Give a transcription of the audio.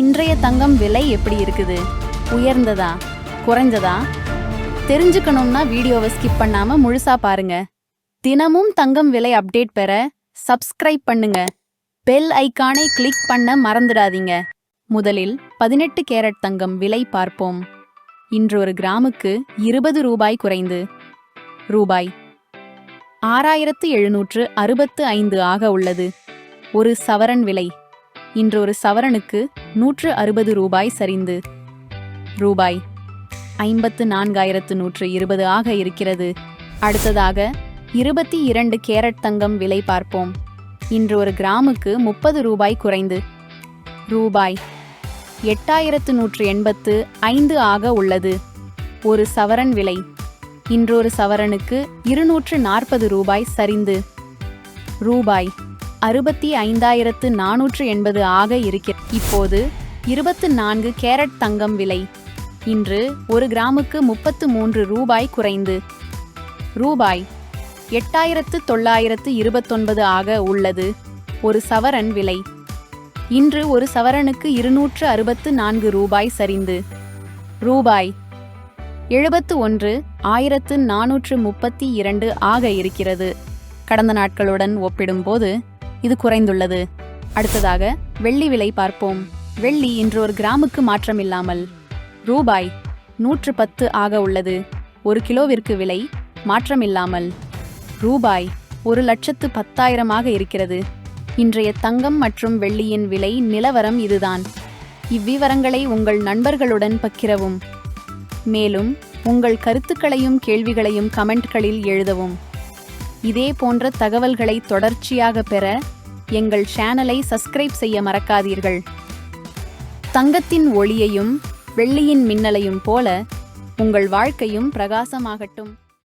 இன்றைய தங்கம் விலை எப்படி இருக்குது? உயர்ந்ததா? குறைஞ்சதா? தெரிஞ்சுக்கணும்னா வீடியோவை ஸ்கிப் பண்ணாம முழுசா பாருங்க. தினமும் தங்கம் விலை அப்டேட் பெற சப்ஸ்கிரைப் பண்ணுங்க. பெல் ஐகானை கிளிக் பண்ண மறந்துடாதீங்க. முதலில் பதினெட்டு கேரட் தங்கம் விலை பார்ப்போம். இன்று ஒரு கிராமுக்கு இருபது ரூபாய் குறைந்து. ரூபாய் ஆறாயிரத்து எழுநூற்று அறுபத்து ஐந்து ஆக உள்ளது. ஒரு சவரன் விலை. இன்று ஒரு சவரனுக்கு நூற்று அறுபது ரூபாய் சரிந்து. ரூபாய் ஐம்பத்து நான்காயிரத்து நூற்று இருபது ஆக இருக்கிறது. அடுத்ததாக இருபத்தி இரண்டு கேரட் தங்கம் விலை பார்ப்போம். இன்று ஒரு கிராமுக்கு முப்பது ரூபாய் குறைந்து. ரூபாய் எட்டாயிரத்து நூற்று எண்பத்து ஐந்து ஆக உள்ளது. ஒரு சவரன் விலை இன்றொரு சவரனுக்கு இருநூற்று நாற்பது ரூபாய் சரிந்து. ரூபாய் அறுபத்தி ஐந்தாயிரத்து நானூற்று எண்பது ஆக இருக்கிறது இப்போது இருபத்து நான்கு கேரட் தங்கம் விலை. இன்று ஒரு கிராமுக்கு முப்பத்து மூன்று ரூபாய் குறைந்து. ரூபாய் எட்டாயிரத்து தொள்ளாயிரத்து இருபத்தொன்பது ஆக உள்ளது. ஒரு சவரன் விலை. இன்று ஒரு சவரனுக்கு இருநூற்று அறுபத்து நான்கு ரூபாய் சரிந்து. ரூபாய் எழுபத்து ஒன்று ஆயிரத்து நானூற்று முப்பத்தி இரண்டு ஆக இருக்கிறது. கடந்த நாட்களுடன் ஒப்பிடும்போது இது குறைந்துள்ளது. அடுத்ததாக வெள்ளி விலை பார்ப்போம். வெள்ளி இன்று ஒரு கிராமுக்கு மாற்றமில்லாமல் ரூபாய் நூற்று பத்து ஆக உள்ளது. ஒரு கிலோவிற்கு விலை மாற்றமில்லாமல் ரூபாய் ஒரு லட்சத்து பத்தாயிரமாக இருக்கிறது. இன்றைய தங்கம் மற்றும் வெள்ளியின் விலை நிலவரம் இதுதான். இவ்விவரங்களை உங்கள் நண்பர்களுடன் பக்கிரவும் மேலும் உங்கள் கருத்துக்களையும் கேள்விகளையும் கமெண்ட்களில் எழுதவும். இதே போன்ற தகவல்களை தொடர்ச்சியாக பெற எங்கள் சேனலை சப்ஸ்கிரைப் செய்ய மறக்காதீர்கள். தங்கத்தின் ஒளியையும் வெள்ளியின் மின்னலையும் போல உங்கள் வாழ்க்கையும் பிரகாசமாகட்டும்.